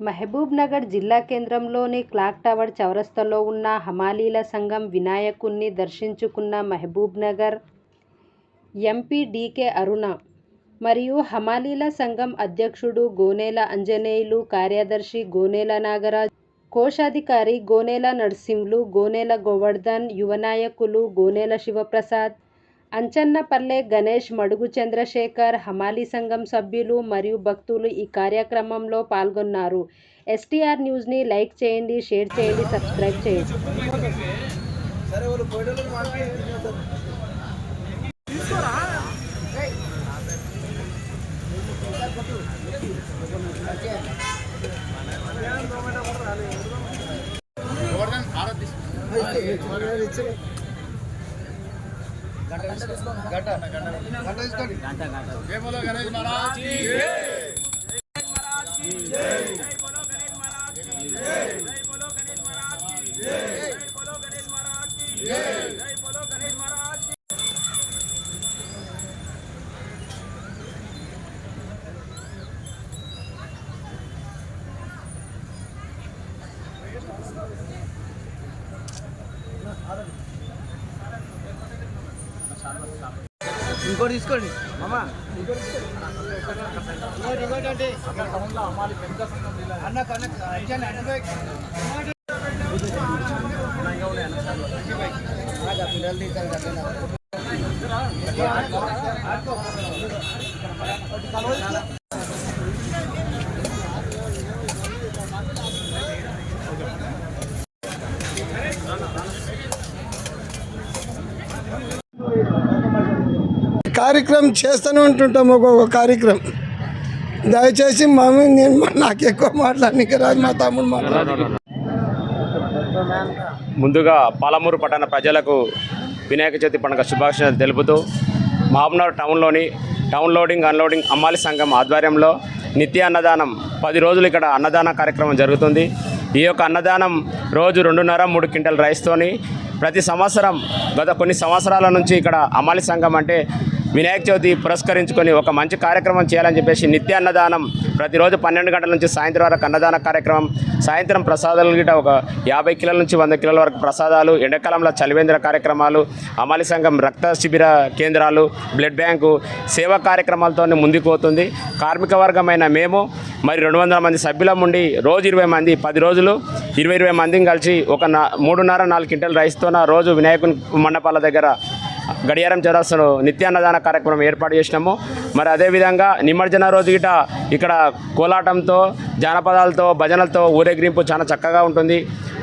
మహబూబ్ నగర్ జిల్లా కేంద్రంలోని clock tower చౌరస్తాలో ఉన్న హమాలీల సంఘం వినాయకుణ్ణి దర్శించుకున్న Mahbubnagar MP DK Aruna మరియు హమాలీల సంఘం అధ్యక్షుడు గోనెల అంజనేయులు కార్యదర్శి గోనెల నాగరాజ్ కోశాధికారి గోనెల నర్సింలు గోనెల గోవర్ధన్ యువనాయకులు గోనేల గోనెల శివప్రసాద్ అంచన్నపల్లె గణేష్ మడుగు చంద్రశేఖర్ హమాలీ సంఘం సభ్యులు మరియు భక్తులు ఈ కార్యక్రమంలో పాల్గొన్నారు. ఎస్టీఆర్ న్యూస్ని లైక్ చేయండి షేర్ చేయండి సబ్స్క్రైబ్ చేయండి. సరే వాళ్ళు పోయేటోళ్ళు మాకు గంట గంట తీసుకోండి ఇంకోటి తీసుకోండి. మామా. అన్న కార్యక్రమం చేస్తూనే ఉంటుంటాం ఒక్కొక్క కార్యక్రమం. దయచేసి మమ్మీ నేను నాకు ఎక్కువ మాట్లాడడానికి రాదు మా తమ్ముడు మాట్లాడు ముందుగా పాలమూరు పట్టణ ప్రజలకు వినాయక చవితి పండుగ శుభాకాంక్షలు తెలుపుతూ మహబూబ్నగర్ టౌన్లోని టౌన్ లోడింగ్ అన్లోడింగ్ అమ్మాలి సంఘం ఆధ్వర్యంలో నిత్య అన్నదానం పది రోజులు ఇక్కడ అన్నదాన కార్యక్రమం జరుగుతుంది. ఈ యొక్క అన్నదానం రోజు రెండున్నర మూడు క్వింటల్ రైస్తోని ప్రతి సంవత్సరం గత కొన్ని సంవత్సరాల నుంచి ఇక్కడ అమాలి సంఘం అంటే వినాయక చవితి పురస్కరించుకొని ఒక మంచి కార్యక్రమం చేయాలని చెప్పేసి నిత్య అన్నదానం ప్రతిరోజు పన్నెండు గంటల నుంచి సాయంత్రం వరకు అన్నదాన కార్యక్రమం. సాయంత్రం ప్రసాదాలు గిట ఒక యాభై కిలోల నుంచి వంద కిలోల వరకు ప్రసాదాలు ఎండాకాలంలో చలివేంద్ర కార్యక్రమాలు అమాలి సంఘం రక్త శిబిర కేంద్రాలు బ్లడ్ బ్యాంకు సేవా కార్యక్రమాలతో ముందుకు పోతుంది. కార్మిక వర్గమైన మేము మరి రెండు వందల మంది సభ్యులం ఉండి రోజు ఇరవై మంది పది రోజులు ఇరవై ఇరవై మందిని కలిసి ఒక నా మూడున్నర నాలుగు క్వింటల్ రైస్తోన రోజు వినాయకుని మండపాల దగ్గర గడియారం చౌరస్తాను నిత్యాన్నదాన కార్యక్రమం ఏర్పాటు చేసినాము. మరి అదేవిధంగా నిమజ్జన రోజు గిట ఇక్కడ కోలాటంతో జానపదాలతో భజనలతో ఊరేగింపు చాలా చక్కగా ఉంటుంది.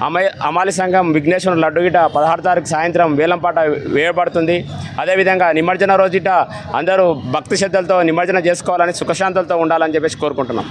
అమై అమాలి సంఘం విఘ్నేశ్వర లడ్డు గిట పదహారు తారీఖు సాయంత్రం వేలంపాట వేయబడుతుంది. అదేవిధంగా నిమజ్జన రోజు గిట అందరూ భక్తి శ్రద్ధలతో నిమజ్జనం చేసుకోవాలని సుఖశాంతులతో ఉండాలని చెప్పేసి కోరుకుంటున్నాం.